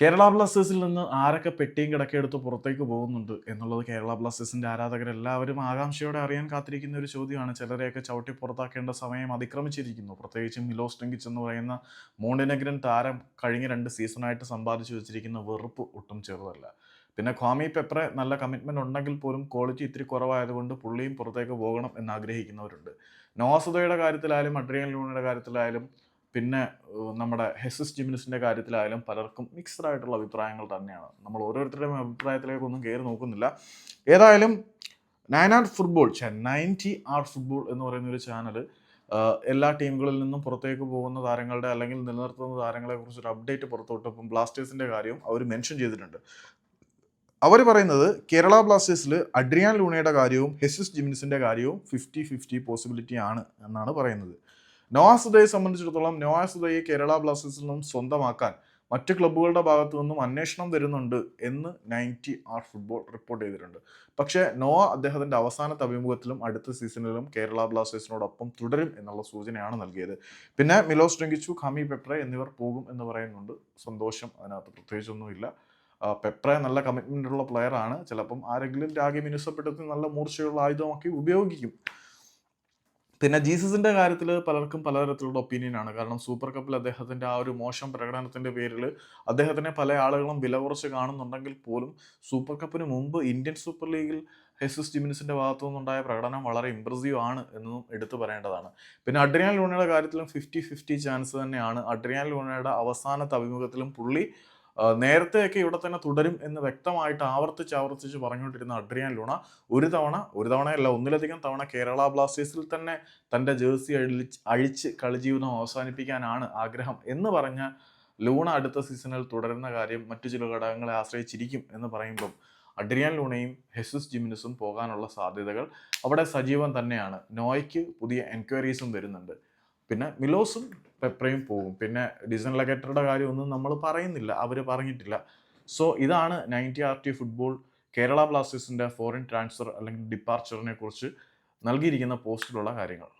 കേരള ബ്ലാസ്റ്റേഴ്സിൽ നിന്ന് ആരൊക്കെ പെട്ടിയും കിടക്കെടുത്ത് പുറത്തേക്ക് പോകുന്നുണ്ട് എന്നുള്ളത് കേരള ബ്ലാസ്റ്റേഴ്സിന്റെ ആരാധകരെല്ലാവരും ആകാംക്ഷയോടെ അറിയാൻ കാത്തിരിക്കുന്ന ഒരു ചോദ്യമാണ്. ചിലരെയൊക്കെ ചവിട്ടി പുറത്താക്കേണ്ട സമയം അതിക്രമിച്ചിരിക്കുന്നു. പ്രത്യേകിച്ചും മിലോസ് ടെങ്കിച്ച് എന്ന് പറയുന്ന മോണ്ടിനഗ്രൻ താരം കഴിഞ്ഞ രണ്ട് സീസണായിട്ട് സമ്പാദിച്ചു വെച്ചിരിക്കുന്ന വെറുപ്പ് ഒട്ടും ചെറുതല്ല. പിന്നെ ക്വാമി പെപ്രെ നല്ല കമ്മിറ്റ്മെന്റ് ഉണ്ടെങ്കിൽ പോലും ക്വാളിറ്റി ഇത്തിരി കുറവായതുകൊണ്ട് പുള്ളിയും പുറത്തേക്ക് പോകണം എന്ന് ആഗ്രഹിക്കുന്നവരുണ്ട് നോവസുദയുടെ കാര്യത്തിലായാലും അഡ്രിയൻ ലൂണിയുടെ കാര്യത്തിലായാലും പിന്നെ നമ്മുടെ ഹെസസ് ജിമിനിസിന്റെ കാര്യത്തിലായാലും പലർക്കും മിക്സ്ഡ് ആയിട്ടുള്ള അഭിപ്രായങ്ങൾ തന്നെയാണ്. നമ്മൾ ഓരോരുത്തരുടെയും അഭിപ്രായത്തിലേക്കൊന്നും കയറി നോക്കുന്നില്ല. ഏതായാലും nine R football ninety R football എന്ന് പറയുന്ന ഒരു ചാനൽ എല്ലാ ടീമുകളിൽ നിന്നും പുറത്തേക്ക് പോകുന്ന താരങ്ങളുടെ അല്ലെങ്കിൽ നിലനിർത്തുന്ന താരങ്ങളെ കുറിച്ചൊരു അപ്ഡേറ്റ് പുറത്തോട്ട് ഇപ്പം ബ്ലാസ്റ്റേഴ്സിന്റെ കാര്യവും അവർ മെൻഷൻ ചെയ്തിട്ടുണ്ട്. അവർ പറയുന്നത് കേരള ബ്ലാസ്റ്റേഴ്സിൽ അഡ്രിയാൻ ലൂണയുടെ കാര്യവും ഹെസിസ് ജിമിനിസിന്റെ കാര്യവും ഫിഫ്റ്റി ഫിഫ്റ്റി പോസിബിലിറ്റി ആണ് എന്നാണ് പറയുന്നത്. നോവാസുദയെ സംബന്ധിച്ചിടത്തോളം നവാസുദയെ കേരള ബ്ലാസ്റ്റേഴ്സിൽ നിന്നും സ്വന്തമാക്കാൻ മറ്റ് ക്ലബ്ബുകളുടെ ഭാഗത്തു നിന്നും അന്വേഷണം വരുന്നുണ്ട് എന്ന് നയന്റി ആർ ഫുട്ബോൾ റിപ്പോർട്ട് ചെയ്തിട്ടുണ്ട്. പക്ഷേ നോവ അദ്ദേഹത്തിന്റെ അവസാനത്തെ അഭിമുഖത്തിലും അടുത്ത സീസണിലും കേരള ബ്ലാസ്റ്റേഴ്സിനോടൊപ്പം തുടരും എന്നുള്ള സൂചനയാണ് നൽകിയത്. പിന്നെ മിലോസ് ഡെങ്കിച്ചു ഖാമി പെപ്ര എന്നിവർ പോകും എന്ന് പറയുന്നുണ്ട്. സന്തോഷം അതിനകത്ത് പ്രത്യേകിച്ചൊന്നുമില്ല. പെപ്ര നല്ല കമ്മിറ്റ്മെന്റ് ഉള്ള പ്ലെയറാണ് ചിലപ്പം ആരെങ്കിലും രാഗി മിനുസപ്പെടുത്തി നല്ല മൂർച്ചയുള്ള ആയുധമാക്കി ഉപയോഗിക്കും. പിന്നെ ജീസസിന്റെ കാര്യത്തിൽ പലർക്കും പലതരത്തിലുള്ള ഒപ്പീനിയൻ ആണ്. കാരണം സൂപ്പർ കപ്പിൽ അദ്ദേഹത്തിന്റെ ആ ഒരു മോശം പ്രകടനത്തിന്റെ പേരിൽ അദ്ദേഹത്തിനെ പല ആളുകളും വില കുറച്ച് കാണുന്നുണ്ടെങ്കിൽ പോലും സൂപ്പർ കപ്പിന് മുമ്പ് ഇന്ത്യൻ സൂപ്പർ ലീഗിൽ ഹെസസ് ജിമിനിസിന്റെ ഭാഗത്തു നിന്നുണ്ടായ പ്രകടനം വളരെ ഇമ്പ്രസീവ് ആണ് എന്നും എടുത്തു പറയേണ്ടതാണ്. പിന്നെ അഡ്രിയാൻ ലൂണയുടെ കാര്യത്തിലും ഫിഫ്റ്റി ഫിഫ്റ്റി ചാൻസ് തന്നെയാണ്. അഡ്രിയാൻ ലൂണയുടെ അവസാനത്തെ അഭിമുഖത്തിലും പുള്ളി നേരത്തെയൊക്കെ ഇവിടെ തന്നെ തുടരും എന്ന് വ്യക്തമായിട്ട് ആവർത്തിച്ച് ആവർത്തിച്ച് പറഞ്ഞുകൊണ്ടിരുന്ന അഡ്രിയാൻ ലൂണ ഒരു തവണ ഒരു തവണയല്ല ഒന്നിലധികം തവണ കേരള ബ്ലാസ്റ്റേഴ്സിൽ തന്നെ തന്റെ ജേഴ്സി അഴിച്ച് അഴിച്ച് കളിജീവിതം അവസാനിപ്പിക്കാനാണ് ആഗ്രഹം എന്ന് പറഞ്ഞ ലൂണ അടുത്ത സീസണിൽ തുടരുന്ന കാര്യം മറ്റു ചില ഘടകങ്ങളെ ആശ്രയിച്ചിരിക്കും എന്ന് പറയുമ്പം അഡ്രിയാൻ ലൂണയും ഹെസസ് ജിമിനസും പോകാനുള്ള സാധ്യതകൾ അവിടെ സജീവം തന്നെയാണ്. നോയ്ക്ക് പുതിയ എൻക്വയറീസും വരുന്നുണ്ട്. പിന്നെ മിലോസും പെപ്രയും പോകും പിന്നെ ഡിസൺ ലഗറ്ററുടെ കാര്യമൊന്നും നമ്മൾ പറയുന്നില്ല. അവർ പറഞ്ഞിട്ടില്ല. സോ ഇതാണ് ninety R T football Kerala ബ്ലാസ്റ്റേഴ്സിന്റെ ഫോറിൻ ട്രാൻസ്ഫർ അല്ലെങ്കിൽ ഡിപ്പാർച്ചറിനെ കുറിച്ച് നൽകിയിരിക്കുന്ന പോസ്റ്റിലുള്ള കാര്യങ്ങൾ.